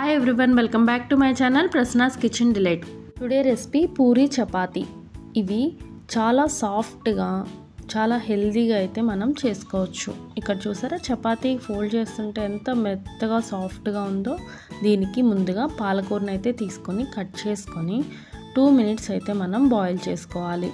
Hi everyone welcome back to my channel Prasanna's kitchen delight today recipe puri chapati ఇవి చాలా సాఫ్ట్గా చాలా హెల్దీగా అయితే మనం చేసుకోవచ్చు. ఇక్కడ చూసారా చపాతీ ఫోల్డ్ చేస్తుంటే ఎంత మెత్తగా సాఫ్ట్గా ఉందో. దీనికి ముందుగా పాలకూరని అయితే తీసుకొని కట్ చేసుకొని టూ మినిట్స్ అయితే మనం బాయిల్ చేసుకోవాలి.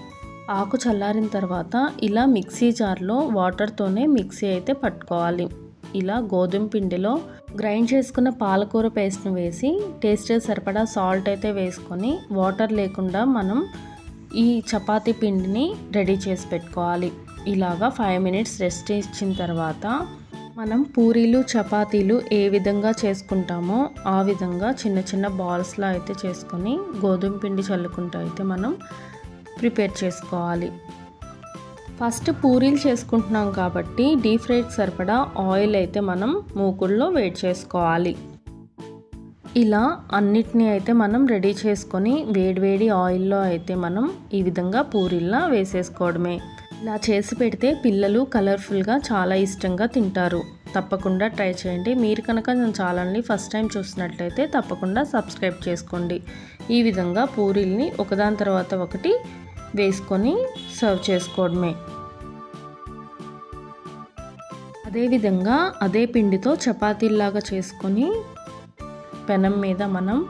ఆకు చల్లారిన తర్వాత ఇలా మిక్సీ జార్లో వాటర్తోనే మిక్సీ అయితే పట్టుకోవాలి. ఇలా గోధుమ పిండిలో గ్రైండ్ చేసుకున్న పాలకూర పేస్ట్ని వేసి టేస్ట్ సరిపడా సాల్ట్ అయితే వేసుకొని వాటర్ లేకుండా మనం ఈ చపాతీ పిండిని రెడీ చేసి పెట్టుకోవాలి. ఇలాగా ఫైవ్ మినిట్స్ రెస్ట్ ఇచ్చిన తర్వాత మనం పూరీలు చపాతీలు ఏ విధంగా చేసుకుంటామో ఆ విధంగా చిన్న చిన్న బాల్స్లో అయితే చేసుకొని గోధుమ పిండి చల్లుకుంటూ అయితే మనం ప్రిపేర్ చేసుకోవాలి. ఫస్ట్ పూరీలు చేసుకుంటున్నాం కాబట్టి డీప్ ఫ్రైడ్ సరిపడా ఆయిల్ అయితే మనం మూకుల్లో వేడి చేసుకోవాలి. ఇలా అన్నిటినీ అయితే మనం రెడీ చేసుకొని వేడివేడి ఆయిల్లో అయితే మనం ఈ విధంగా పూరీల్లా వేసేసుకోవడమే. ఇలా చేసి పెడితే పిల్లలు కలర్ఫుల్గా చాలా ఇష్టంగా తింటారు. తప్పకుండా ట్రై చేయండి. మీరు కనుక నేను ఛానల్ని ఫస్ట్ టైం చూసినట్లయితే తప్పకుండా సబ్స్క్రైబ్ చేసుకోండి. ఈ విధంగా పూరీల్ని ఒకదాని తర్వాత ఒకటి వేసుకొని సర్వ్ చేసుకోవడమే. అదేవిధంగా అదే పిండితో చపాతీలాగా చేసుకొని పెనం మీద మనం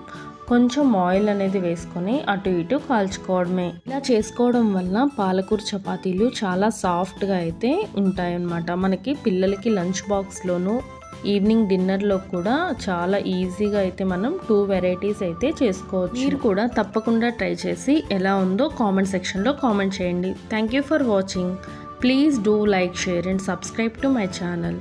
కొంచెం ఆయిల్ అనేది వేసుకొని అటు ఇటు కాల్చుకోవడమే. ఇలా చేసుకోవడం వల్ల పాలకూర చపాతీలు చాలా సాఫ్ట్గా అయితే ఉంటాయన్నమాట. మనకి పిల్లలకి లంచ్ బాక్స్లోనూ ఈవినింగ్ డిన్నర్లో కూడా చాలా ఈజీగా అయితే మనం టూ వెరైటీస్ అయితే చేసుకోవచ్చు. మీరు కూడా తప్పకుండా ట్రై చేసి ఎలా ఉందో కామెంట్ సెక్షన్లో కామెంట్ చేయండి. Thank you for watching. Please do like share and subscribe to my channel.